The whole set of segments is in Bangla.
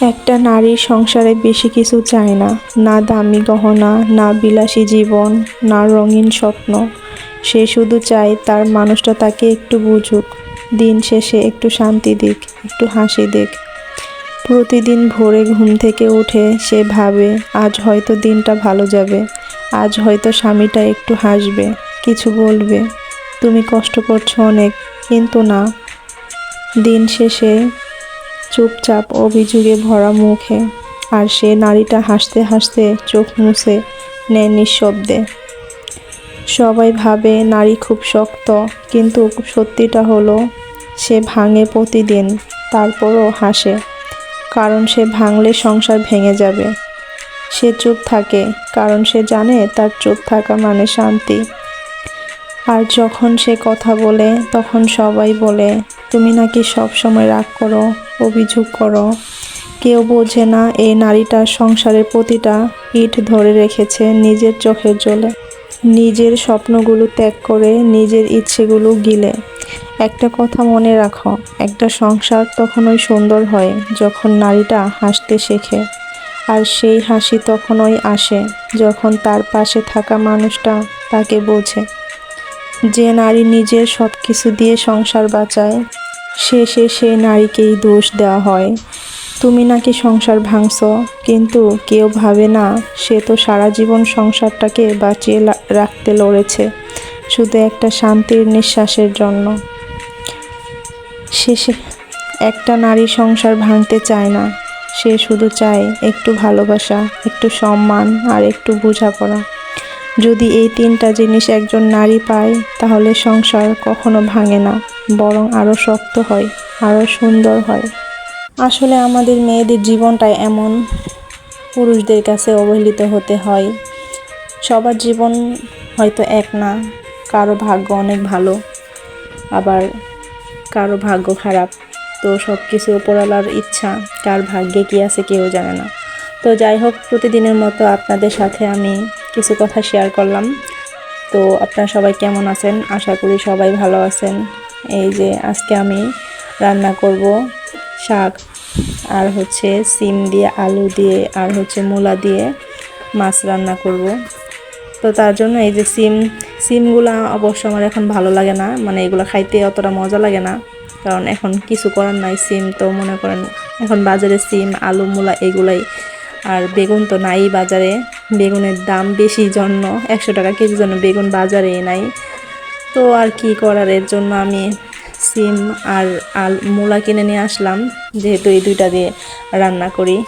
একটা নারীর সংসারে বেশি কিছু চায় না। না দামি গহনা, না বিলাসী জীবন, না রঙিন স্বপ্ন। সে শুধু চায় তার মানুষটা তাকে একটু বুঝুক। দিন শেষে একটু শান্তি দিক, একটু হাসি দিক। প্রতিদিন ভোরে ঘুম থেকে উঠে সে ভাবে, আজ হয়তো দিনটা ভালো যাবে। আজ হয়তো স্বামীটা একটু হাসবে, কিছু বলবে। তুমি কষ্ট করছ অনেক, কিন্তু না। দিন শেষে চুপচাপ অভিযোগে ভরা মুখে। আর সে নারীটা হাসতে হাসতে চোখ মুছে নেয় নিঃশব্দে। সবাই ভাবে নারী খুব শক্ত, কিন্তু সত্যিটা হলো, সে ভাঙে প্রতিদিন, তারপরও হাসে। কারণ সে ভাঙলে সংসার ভেঙে যাবে। সে চুপ থাকে, কারণ সে জানে তার চুপ থাকা মানে শান্তি। আর যখন সে কথা বলে, তখন সবাই বলে তুমি নাকি সব সময় রাগ করো, অভিযোগ করো। কেউ বোঝে না এই নারীটা সংসারের প্রতিটা ইট ধরে রেখেছে নিজের চোখের জলে। নিজের স্বপ্নগুলো ত্যাগ করে নিজের ইচ্ছেগুলো গিলে। একটা কথা মনে রাখো, একটা সংসার তখনই সুন্দর হয় যখন নারীটা হাসতে শেখে। আর সেই হাসি তখনই আসে যখন তার পাশে থাকা মানুষটা তাকে বোঝে। যে নারী নিজের সব কিছু দিয়ে সংসার বাঁচায় শেষে সে নারীকেই দোষ দেওয়া হয়। তুমি নাকি সংসার ভাঙছ, কিন্তু কেউ ভাবে না, সে তো সারা জীবন সংসারটাকে বাঁচিয়ে রাখতে লড়েছে, শুধু একটা শান্তির নিঃশ্বাসের জন্য। শেষে একটা নারী সংসার ভাঙতে চায় না, সে শুধু চায় একটু ভালোবাসা, একটু সম্মান, আর একটু বোঝাপড়া। যদি এই তিনটা জিনিস একজন নারী পায়, তাহলে সংসার কখনো ভাঙে না, বরং আরও শক্ত হয় আরও সুন্দর হয়। আসলে আমাদের মেয়েদের জীবনটাই এমন। পুরুষদের কাছে অবহেলিত হতে হয়। সবার জীবন হয়তো এক না, কারও ভাগ্য অনেক ভালো, আবার কারও ভাগ্য খারাপ। তো সব কিছু ওপরওয়ালার ইচ্ছা, কার ভাগ্যে কী আছে কেউ জানে না। তো যাই হোক, প্রতিদিনের মতো আপনাদের সাথে আমি কিছু কথা শেয়ার করলাম। তো আপনারা সবাই কেমন আছেন? আশা করি সবাই ভালো আছেন। এই যে আজকে আমি রান্না করব শাক আর হচ্ছে সিম দিয়ে আলু দিয়ে আর হচ্ছে মূলা দিয়ে মাছ রান্না করব। তো তার জন্য এই যে সিম, সিমগুলা অবশ্য আমার এখন ভালো লাগে না। মানে এগুলো খাইতে অতটা মজা লাগে না। কারণ এখন কিছু করার নাই, সিম তো মনে করেন, এখন বাজারে সিম, আলু, মূলা এগুলাই আর বেগুন তো নাই বাজারে। বেগুনের দাম বেশি জন্য। একশো টাকা কেজির জন্য বেগুন বাজারে নাই। তো আর কি করার? এর জন্য আমি সিম আর আল মূলা কিনে নিয়ে আসলাম। যেহেতু এই দুইটা দিয়ে রান্না করি।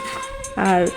আর